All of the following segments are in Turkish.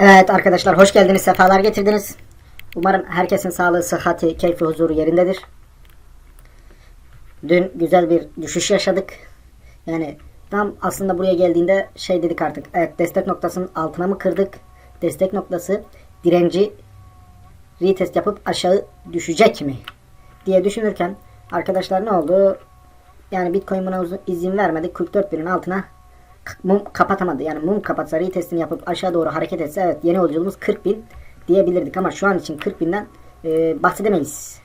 Evet arkadaşlar hoş geldiniz, sefalar getirdiniz. Umarım herkesin sağlığı, sıhhati, keyfi, huzuru yerindedir. Dün güzel bir düşüş yaşadık. Yani tam aslında buraya geldiğinde şey dedik artık. Evet destek noktasının altına mı kırdık? Destek noktası direnci retest yapıp aşağı düşecek mi? diye düşünürken arkadaşlar ne oldu? Yani Bitcoin buna izin vermedi. 44 binin altına mum kapatamadı. Yani mum kapatsa retestini yapıp aşağı doğru hareket etse evet yeni yolculuğumuz 40 bin diyebilirdik ama şu an için 40 binden e, bahsedemeyiz.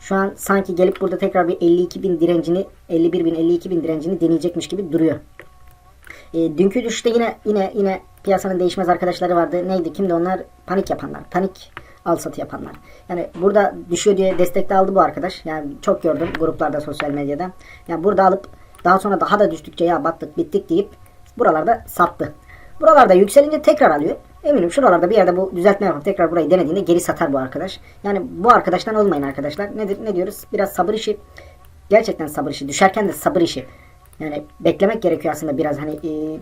Şu an sanki gelip burada tekrar bir 52 bin direncini 51 bin 52 bin direncini deneyecekmiş gibi duruyor. E, dünkü düşüşte yine yine yine piyasanın değişmez arkadaşları vardı. Neydi? Kimdi onlar? Panik yapanlar. Panik al satı yapanlar. Yani burada düşüyor diye destekte aldı bu arkadaş. Yani çok gördüm gruplarda sosyal medyada. Yani burada alıp daha sonra daha da düştükçe ya battık bittik deyip buralarda sattı. Buralarda yükselince tekrar alıyor. Eminim şuralarda bir yerde bu düzeltme yapıp tekrar burayı denediğinde geri satar bu arkadaş. Yani bu arkadaştan olmayın arkadaşlar. Nedir ne diyoruz? Biraz sabır işi. Gerçekten sabır işi. Düşerken de sabır işi. Yani beklemek gerekiyor aslında biraz hani e,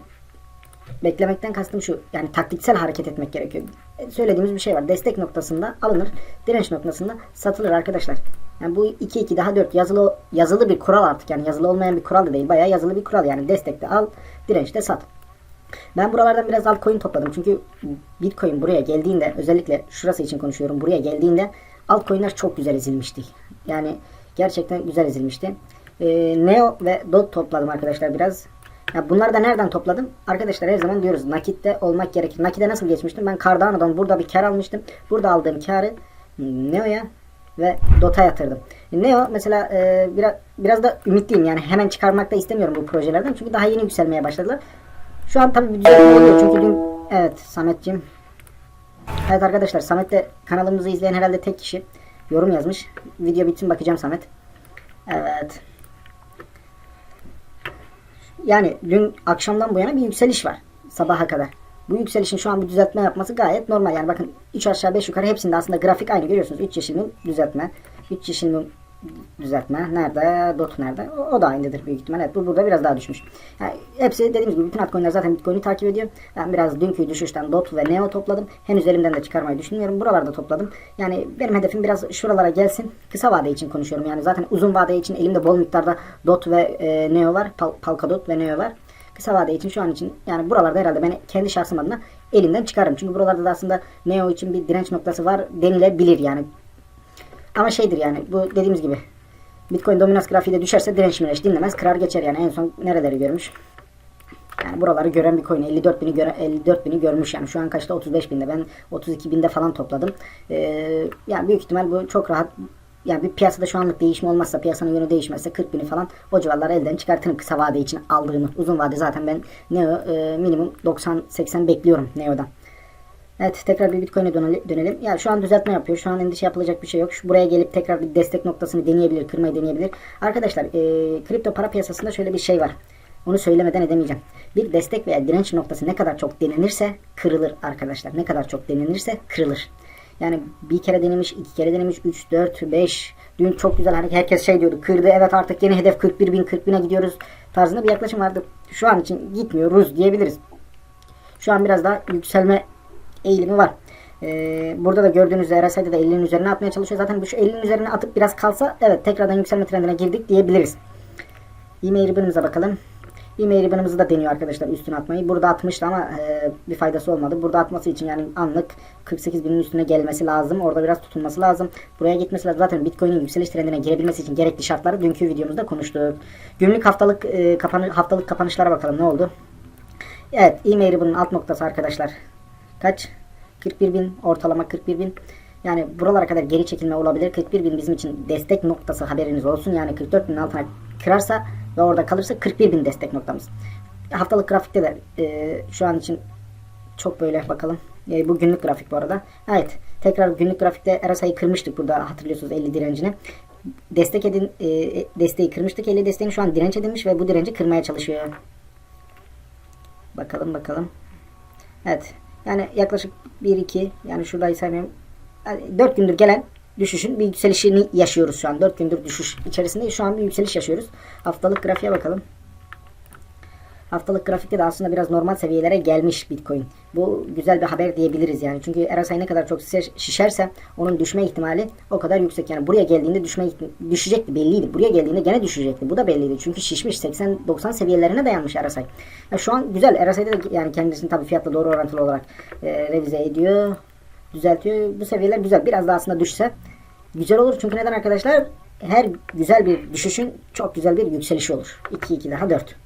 beklemekten kastım şu. Yani taktiksel hareket etmek gerekiyor. E, Söylediğimiz bir şey var. Destek noktasında alınır. Direnç noktasında satılır arkadaşlar. Yani bu 2 2 daha 4 yazılı yazılı bir kural artık. Yani yazılı olmayan bir kural da değil. Bayağı yazılı bir kural. Yani destekte al, dirençte sat. Ben buralardan biraz altcoin topladım. Çünkü Bitcoin buraya geldiğinde özellikle şurası için konuşuyorum. Buraya geldiğinde altcoin'ler çok güzel ezilmişti. Yani gerçekten güzel ezilmişti. Ee, Neo ve DOT topladım arkadaşlar biraz. Ya bunları da nereden topladım? Arkadaşlar her zaman diyoruz nakitte olmak gerekir. Nakite nasıl geçmiştim? Ben Cardano'dan burada bir kar almıştım. Burada aldığım karı Neo'ya ve DOT'a yatırdım. Neo mesela e, biraz biraz da ümitliyim yani hemen çıkarmak da istemiyorum bu projelerden çünkü daha yeni yükselmeye başladılar. Şu an tabii bir oluyor çünkü dün evet Samet'cim Evet arkadaşlar Samet de kanalımızı izleyen herhalde tek kişi yorum yazmış. Video bitsin bakacağım Samet. Evet. Yani dün akşamdan bu yana bir yükseliş var. Sabaha kadar. Bu yükselişin şu an bir düzeltme yapması gayet normal. Yani bakın 3 aşağı 5 yukarı hepsinde aslında grafik aynı görüyorsunuz. 3 yeşil mum düzeltme. 3 yeşil mum düzeltme. Nerede? Dot nerede? O, o da aynıdır büyük ihtimal. Evet bu burada biraz daha düşmüş. Yani hepsi dediğimiz gibi bütün altcoin'ler zaten Bitcoin'i takip ediyor. Ben biraz dünkü düşüşten Dot ve Neo topladım. Henüz elimden de çıkarmayı düşünmüyorum. Buralarda topladım. Yani benim hedefim biraz şuralara gelsin. Kısa vade için konuşuyorum. Yani zaten uzun vade için elimde bol miktarda Dot ve e, Neo var. Pal, Polkadot ve Neo var. Kısa vade için şu an için yani buralarda herhalde ben kendi şahsım adına elimden çıkarım. Çünkü buralarda da aslında Neo için bir direnç noktası var denilebilir yani. Ama şeydir yani bu dediğimiz gibi Bitcoin dominans grafiği de düşerse direnç mirenç dinlemez kırar geçer yani en son nereleri görmüş. Yani buraları gören bir coin 54 bini göre, 54 bini görmüş yani şu an kaçta 35 binde ben 32 binde falan topladım. Ee, yani büyük ihtimal bu çok rahat yani bir piyasada şu anlık değişme olmazsa piyasanın yönü değişmezse 40 bini falan o civarları elden çıkartırım kısa vade için aldığımı. Uzun vade zaten ben Neo e, minimum 90-80 bekliyorum Neo'dan. Evet tekrar bir Bitcoin'e dönelim. Ya şu an düzeltme yapıyor. Şu an endişe yapılacak bir şey yok. Şu, buraya gelip tekrar bir destek noktasını deneyebilir, kırmayı deneyebilir. Arkadaşlar e, kripto para piyasasında şöyle bir şey var. Onu söylemeden edemeyeceğim. Bir destek veya direnç noktası ne kadar çok denenirse kırılır arkadaşlar. Ne kadar çok denenirse kırılır. Yani bir kere denemiş, iki kere denemiş, 3, 4, 5. Dün çok güzel hareket. Herkes şey diyordu. Kırdı. Evet artık yeni hedef 41 bin, 40 bine gidiyoruz. Tarzında bir yaklaşım vardı. Şu an için gitmiyoruz diyebiliriz. Şu an biraz daha yükselme eğilimi var. Ee, burada da gördüğünüz üzere RSI'de de 50'nin üzerine atmaya çalışıyor. Zaten bu şu 50'nin üzerine atıp biraz kalsa evet tekrardan yükselme trendine girdik diyebiliriz. E-mail bakalım. E-mail da deniyor arkadaşlar üstüne atmayı. Burada atmıştı ama e, bir faydası olmadı. Burada atması için yani anlık 48 binin üstüne gelmesi lazım. Orada biraz tutunması lazım. Buraya gitmesi lazım. Zaten Bitcoin'in yükseliş trendine girebilmesi için gerekli şartları dünkü videomuzda konuştuk. Günlük haftalık e, kapanı, haftalık kapanışlara bakalım ne oldu. Evet e-mail ribbon'ın alt noktası arkadaşlar. Kaç? 41 bin ortalama 41 bin. Yani buralara kadar geri çekilme olabilir. 41 bin bizim için destek noktası haberiniz olsun. Yani 44 binin altına kırarsa ve orada kalırsa 41 bin destek noktamız. Haftalık grafikte de e, şu an için çok böyle bakalım. E, bu günlük grafik bu arada. Evet. Tekrar günlük grafikte RSI'yi kırmıştık burada hatırlıyorsunuz 50 direncini. Destek edin e, desteği kırmıştık. 50 desteğini şu an direnç edilmiş ve bu direnci kırmaya çalışıyor. Bakalım bakalım. Evet. Yani yaklaşık 1-2 yani şurayı saymıyorum. Yani 4 gündür gelen düşüşün bir yükselişini yaşıyoruz şu an. 4 gündür düşüş içerisinde şu an bir yükseliş yaşıyoruz. Haftalık grafiğe bakalım. Haftalık grafikte de aslında biraz normal seviyelere gelmiş Bitcoin. Bu güzel bir haber diyebiliriz yani. Çünkü RSI ne kadar çok şişer- şişerse onun düşme ihtimali o kadar yüksek. Yani buraya geldiğinde düşme düşecekti belliydi. Buraya geldiğinde gene düşecekti. Bu da belliydi. Çünkü şişmiş 80-90 seviyelerine dayanmış RSI. Ya şu an güzel. RSI'de de yani kendisini tabii fiyatla doğru orantılı olarak e, revize ediyor. Düzeltiyor. Bu seviyeler güzel. Biraz da aslında düşse güzel olur. Çünkü neden arkadaşlar? Her güzel bir düşüşün çok güzel bir yükselişi olur. 2 2 daha 4.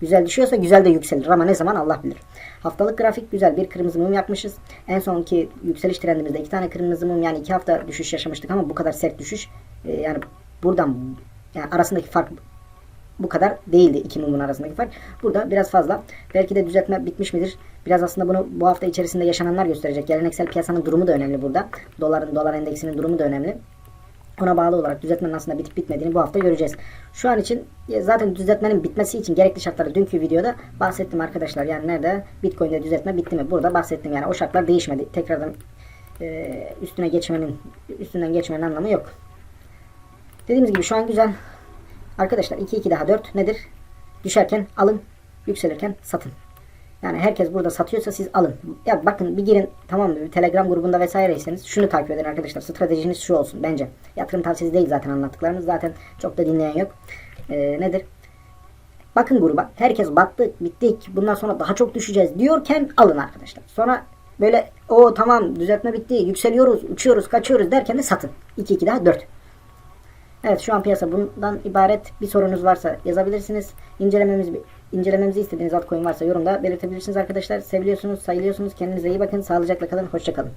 Güzel düşüyorsa güzel de yükselir ama ne zaman Allah bilir. Haftalık grafik güzel bir kırmızı mum yapmışız. En sonki yükseliş trendimizde iki tane kırmızı mum yani iki hafta düşüş yaşamıştık ama bu kadar sert düşüş e, yani buradan yani arasındaki fark bu kadar değildi iki mumun arasındaki fark. Burada biraz fazla. Belki de düzeltme bitmiş midir? Biraz aslında bunu bu hafta içerisinde yaşananlar gösterecek. Geleneksel piyasanın durumu da önemli burada. Doların, dolar endeksinin durumu da önemli. Ona bağlı olarak düzeltmenin aslında bitip bitmediğini bu hafta göreceğiz. Şu an için e, zaten düzeltmenin bitmesi için gerekli şartları dünkü videoda bahsettim arkadaşlar. Yani nerede Bitcoin'de düzeltme bitti mi? Burada bahsettim yani o şartlar değişmedi. Tekrardan e, üstüne geçmenin üstünden geçmenin anlamı yok. Dediğimiz gibi şu an güzel. Arkadaşlar 2 2 daha 4 nedir? Düşerken alın, yükselirken satın. Yani herkes burada satıyorsa siz alın. Ya bakın bir girin tamam mı? Bir Telegram grubunda vesaireyseniz şunu takip edin arkadaşlar. Stratejiniz şu olsun bence. Yatırım tavsiyesi değil zaten anlattıklarımız. Zaten çok da dinleyen yok. Ee, nedir? Bakın gruba. Herkes battık, bittik. Bundan sonra daha çok düşeceğiz diyorken alın arkadaşlar. Sonra böyle o tamam düzeltme bitti. Yükseliyoruz, uçuyoruz, kaçıyoruz derken de satın. 2 2 daha 4. Evet şu an piyasa bundan ibaret. Bir sorunuz varsa yazabilirsiniz. İncelememiz incelememizi istediğiniz altcoin varsa yorumda belirtebilirsiniz arkadaşlar. Seviliyorsunuz, sayılıyorsunuz. Kendinize iyi bakın. Sağlıcakla kalın. Hoşça kalın.